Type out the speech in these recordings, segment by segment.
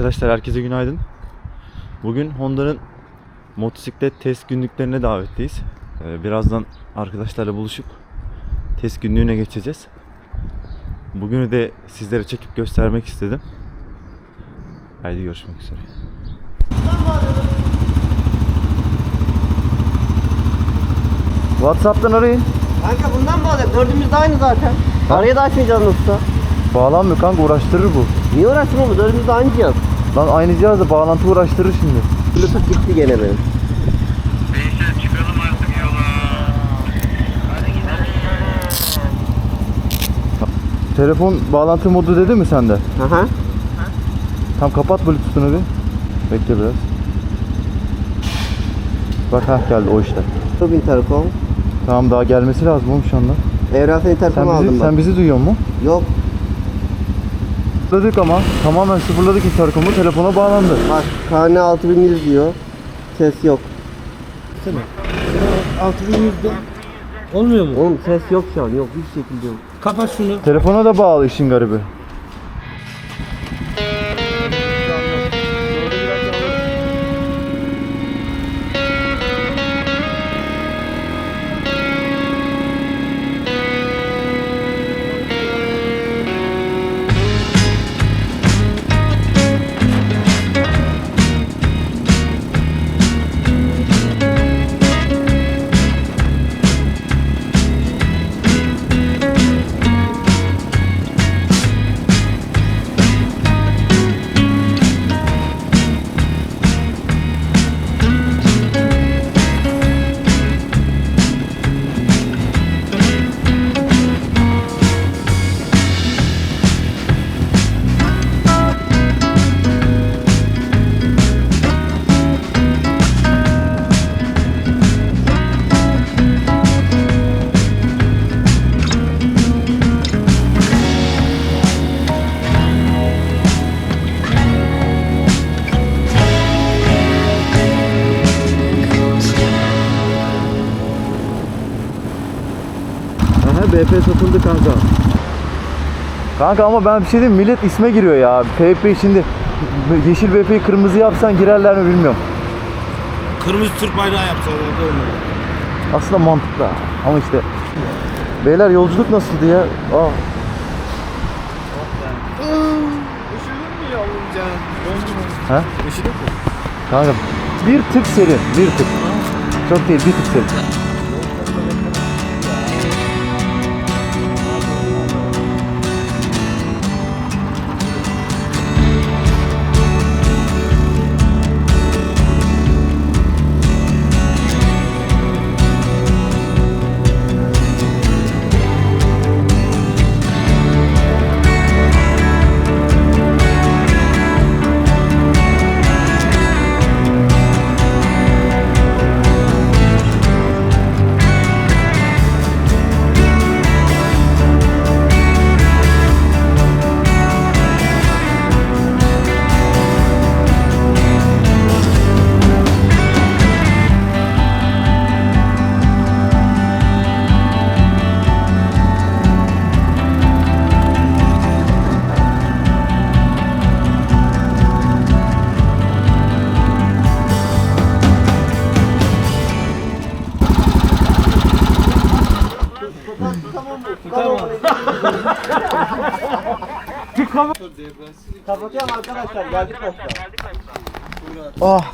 Arkadaşlar herkese günaydın. Bugün Honda'nın motosiklet test günlüklerine davetliyiz. Ee, Birazdan arkadaşlarla buluşup test günlüğüne geçeceğiz. Bugünü de sizlere çekip göstermek istedim. Haydi görüşmek üzere. WhatsApp'tan arayın. Kanka bundan bağlayalım. Dördümüz de aynı zaten. Araya da açmayacağız nasılsa. Bağlanmıyor kanka uğraştırır bu. Niye uğraştın bu? Dördümüz de aynı cihaz. Lan aynı cihazda bağlantı uğraştırır şimdi. Bluetooth gitti gene benim. Neyse çıkalım artık yola. Hadi gidelim. Telefon bağlantı modu dedi mi sende? Aha. Tam kapat Bluetooth'unu bir. Bekle biraz. Bak ha geldi o işte. Çok interkom. Tamam daha gelmesi lazım oğlum şu anda. Evrensel interkom aldım bizi, bak. sen bizi duyuyor musun? Yok. Sıfırladık ama tamamen sıfırladık interkomu telefona bağlandı. Bak karne 6100 diyor. Ses yok. 6100'de olmuyor mu? Oğlum ses yok şu an. Yok hiçbir şekilde yok. Kapat şunu. Telefona da bağlı işin garibi. BP satıldı kanka. Kanka ama ben bir şey diyeyim mi? millet isme giriyor ya. PP şimdi yeşil BP'yi kırmızı yapsan girerler mi bilmiyorum. Kırmızı Türk bayrağı yapsalar da olur. Aslında mantıklı ha. ama işte. Beyler yolculuk nasıldı ya? Aa. Ha? Kanka bir tık serin, bir tık. Çok değil, bir tık serin. Kapatıyorum arkadaşlar. Geldik başta. Ah.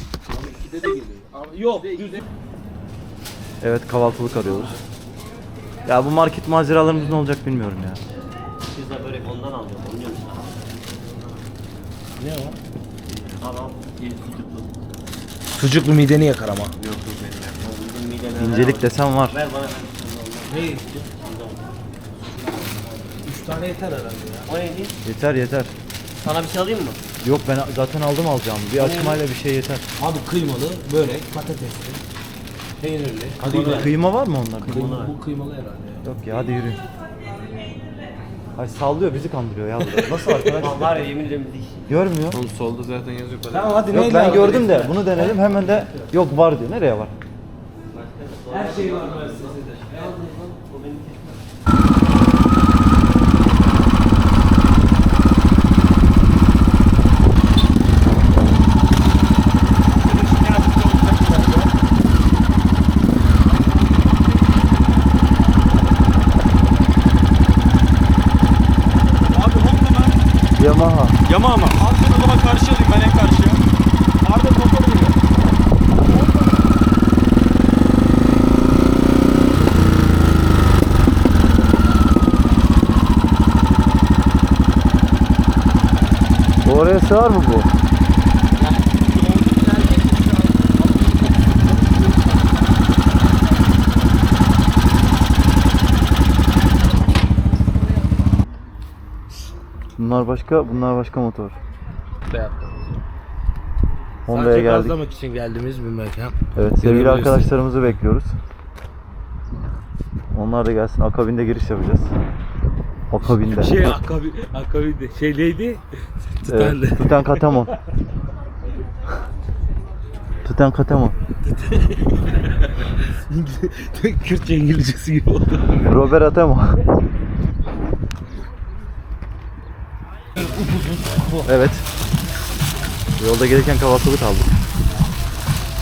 Yok. Evet kahvaltılık arıyoruz. Ya bu market maceralarımız ne olacak bilmiyorum ya. Pizza börek ondan alacağım. Ondan Ne var? Al al. Yedi sucuklu. Mideni yakar ama. Bizim mideme İncelik desen var. Ver bana. Ne istiyorsun? Tane yeter herhalde ya. O neydi? Yeter yeter. Sana bir şey alayım mı? Yok ben zaten aldım alacağım. Bir açmayla bir şey yeter. Abi kıymalı, börek, patatesli, peynirli. Hadi gidelim. Kıyma var mı onlarda? Kıyma, bu kıymalı herhalde ya. Yok ya hadi yürü. Ay sallıyor bizi kandırıyor ya burada. Nasıl arkadaş? Var ya yemin ederim iş. Görmüyor. Oğlum solda zaten yazıyor. Tamam hadi Yok neyle ben abi? gördüm de bunu denedim hemen de yok var diyor. Nereye var? Her şey var müessesede. O benim Yamaha. Yama ama. Al sen o zaman karşıya alayım ben en karşıya. Arda motor geliyor. Oraya sığar mı bu? Bunlar başka, bunlar başka motor. Honda'ya Sadece geldik. gazlamak için geldiğimiz bir mekan. Evet sevgili arkadaşlarımızı bekliyoruz. Onlar da gelsin. Akabinde giriş yapacağız. Akabinde. Şey akabi, akabinde. Şey neydi? Tutandı. Evet, Tutankatamon. Tutankatamon. Kürtçe İngilizcesi gibi oldu. Robert Atamo. evet. Yolda gelirken kahvaltılık aldık.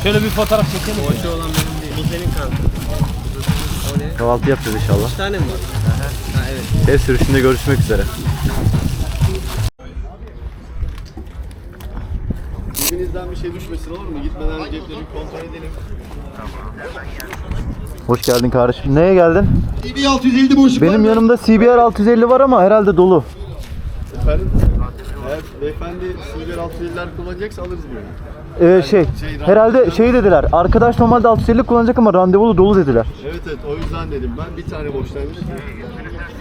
Şöyle bir fotoğraf çekelim. Şey olan benim değil. Bu senin kanka. Kahvaltı yapacağız inşallah. Bir tane mi var? Ha evet. Ev sürüşünde görüşmek üzere. Cebinizden bir şey düşmesin olur mu? Gitmeden cepleri kontrol edelim. Hoş geldin kardeşim. Neye geldin? DB 650 boşluk var Benim mı? yanımda CBR 650 var ama herhalde dolu. Efendim? Eğer beyefendi CBR 650'ler kullanacaksa alırız böyle. Ee, şey, herhalde şey dediler. Arkadaş normalde 650 kullanacak ama randevulu dolu dediler. Evet evet o yüzden dedim ben bir tane boştaymış.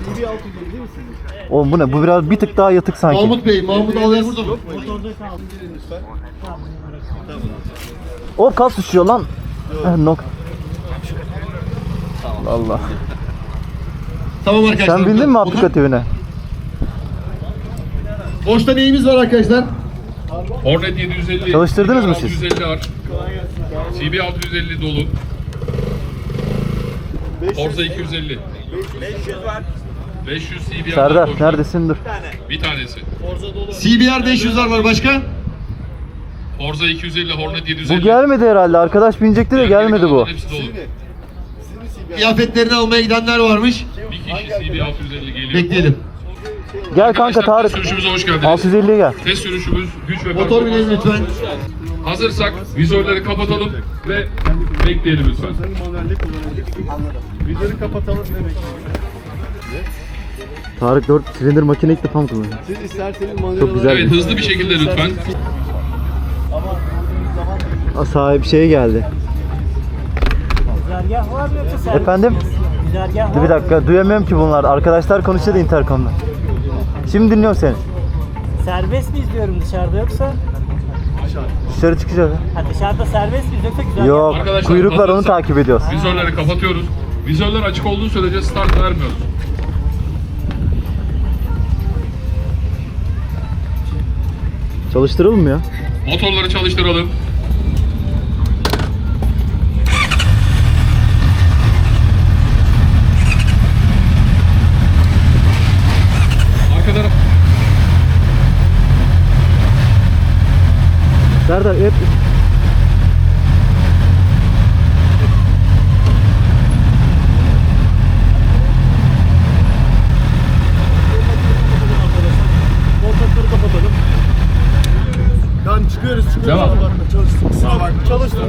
DB 650 değil mi sizin? Oğlum bu ne? Bu biraz bir tık daha yatık sanki. Mahmut Bey, Mahmut Ağlayan burada mı? İndirin lütfen. Hop kas düşüyor lan. Eh, Nok. Allah. Tamam arkadaşlar. Sen bindin mi aplikatifine? Boşta neyimiz var arkadaşlar? Hornet 750. Çalıştırdınız mı siz? 650 var. CB 650 dolu. Forza 250. 500 var. 500 CB Serdar neredesin? Dur. Bir tanesi. CBR 500'ler var başka? Forza 250, Hornet 750. Bu gelmedi herhalde. Arkadaş binecekti de gelmedi bu. Hepsi dolu. Kıyafetlerini almaya gidenler varmış. Bir kişi CB 650 geliyor. Bekleyelim. Gel kanka Arkadaşlar, Tarık. Test sürüşümüze hoş geldiniz. 650'ye gel. Test sürüşümüz güç ve Motor binelim lütfen. Hazırsak vizörleri kapatalım ve bekleyelim lütfen. Manuelde kullanabiliriz. Anladım. Vizörü kapatalım ve bekleyelim. Tarık 4 silindir makine ilk defa mı kullanıyor? Siz isterseniz manuel Çok güzel. Evet hızlı bir şekilde lütfen. Aa, Sahip şey geldi. Güzergah var mı yoksa servis? Efendim? Güzergah var bir dakika duyamıyorum ki bunlar. Arkadaşlar konuşuyor da interkomda. Şimdi dinliyorum seni. Serbest miyiz diyorum dışarıda yoksa? Dışarı çıkacağız. ha. Ha dışarıda serbest miyiz yoksa güzergah Yok Arkadaşlar, kuyruk var onu takip ediyoruz. Vizörleri kapatıyoruz. Vizörler açık olduğu sürece start vermiyoruz. Çalıştıralım mı ya? Motorları çalıştıralım.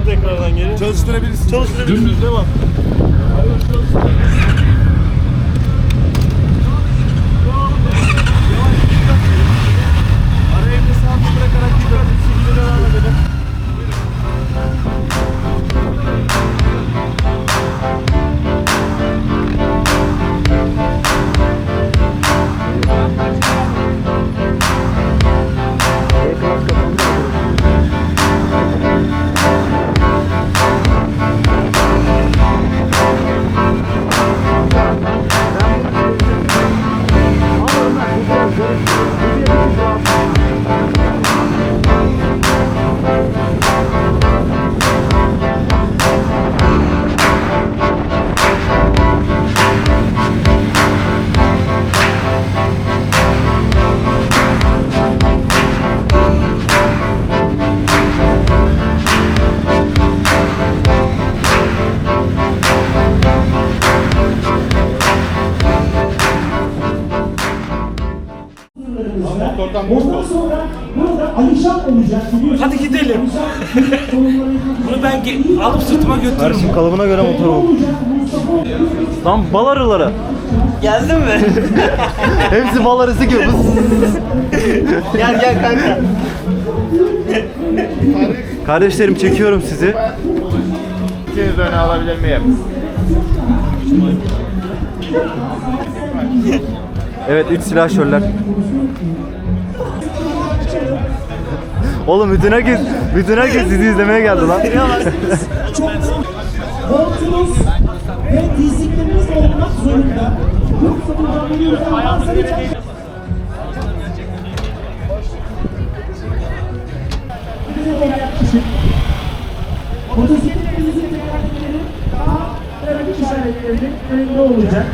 Tekrardan geri. Çalıştırabilirsin. Çalıştırabilirsiniz. Dümdüz. Devam. Bunu ben ge- alıp sırtıma götürürüm. Kardeşim kalıbına göre motor olacak. Lan bal arıları. Geldin mi? Hepsi bal arısı gibi. gel gel kanka. Kardeşlerim çekiyorum sizi. İkiniz öne alabilir miyim? Evet üç silahşörler. Oğlum bütün herkes, bütün herkes sizi izlemeye geldi lan. Koltuğunuz ve dizlikleriniz olmak zorunda. Yoksa. Bize doğru yaklaşık. Motosikletinizin tekerlekleri daha trafik işaretlerinin önünde olacak.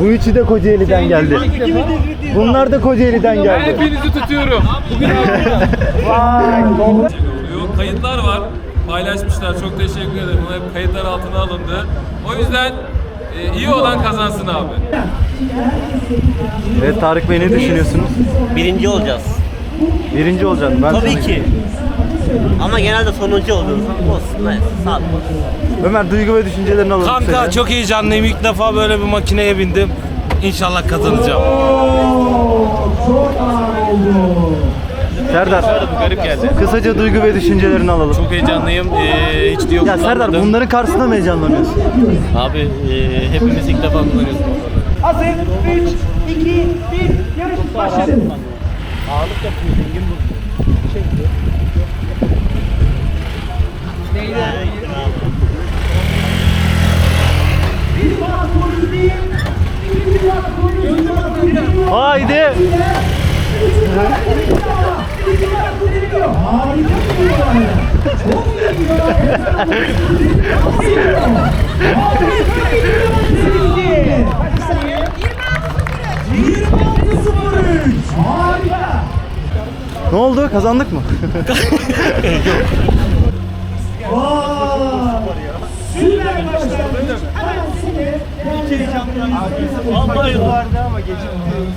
Bu üçü de Kocaeli'den geldi. Bunlar da Kocaeli'den geldi. Hepinizi tutuyorum. Yok, kayıtlar var. Paylaşmışlar. Çok teşekkür ederim. Bunlar hep kayıtlar altına alındı. O yüzden e, iyi olan kazansın abi. Evet Tarık Bey ne düşünüyorsunuz? Birinci olacağız. Birinci olacaksın. Ben Tabii sana- ki. Ama genelde sonuncu oluyoruz. Olsun neyse sağ ol. Ömer duygu ve düşüncelerini alalım. Kanka kısaca. çok heyecanlıyım. İlk defa böyle bir makineye bindim. İnşallah kazanacağım. Çok ağır oldu. Serdar. Garip geldi. Kısaca duygu ve düşüncelerini alalım. Çok heyecanlıyım. Ee, hiç diyor Ya Serdar bunların karşısında mı heyecanlanıyorsun? Abi e, hepimiz ilk defa kullanıyoruz. Hazır. 3, 2, 1. Yarış başladı. Bir watt golü değil. İkinci watt Harika. Ne oldu? Kazandık mı? Vay. Süper başlangıç. Hemen seni Vallahi vardı ama gecikti.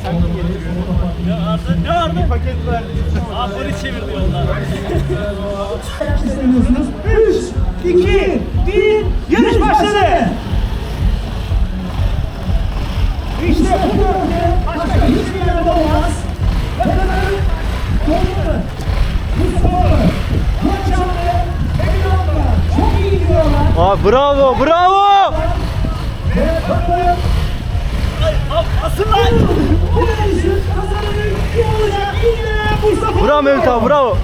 Sanki getiriyor. Ya Arda, ne Arda? Paket verdi. Aferin çevirdi yollar. istemiyorsunuz. 3, 2, 1. Yarış başladı. İşte bu bölge başka hiçbir yerde olmaz. bravo, bravo. Bravo Mehmet abi, bravo.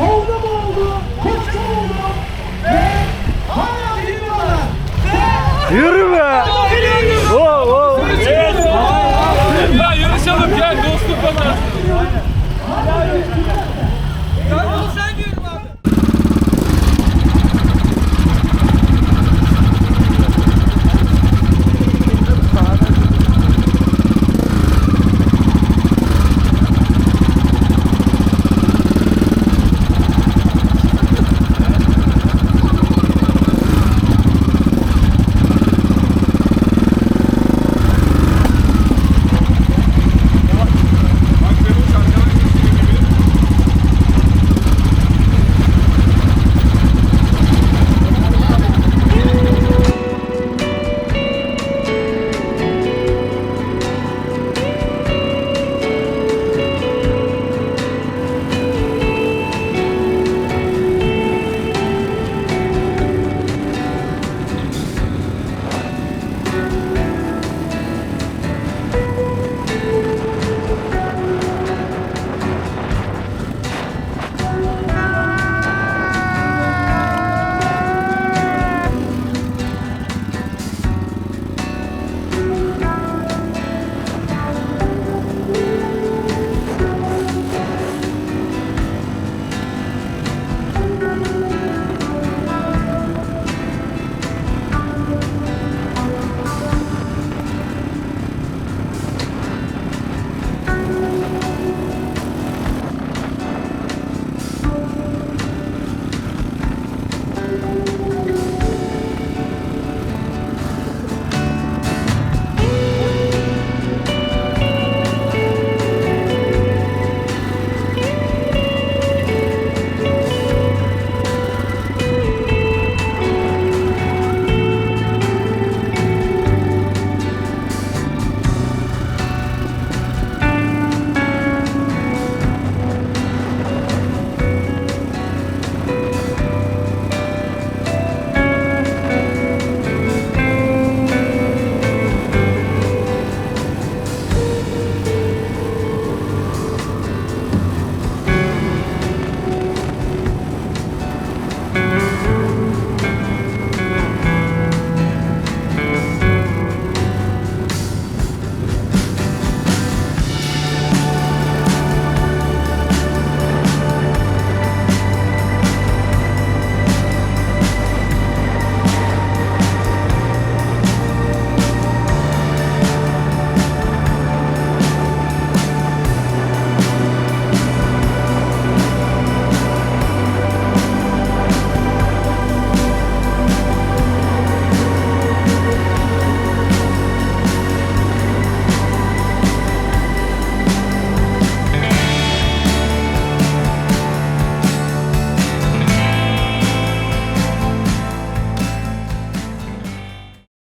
Oldu mu oldu? Koçka oldu? Ve hala biliyorlar. Yürü be. Hala biliyorlar.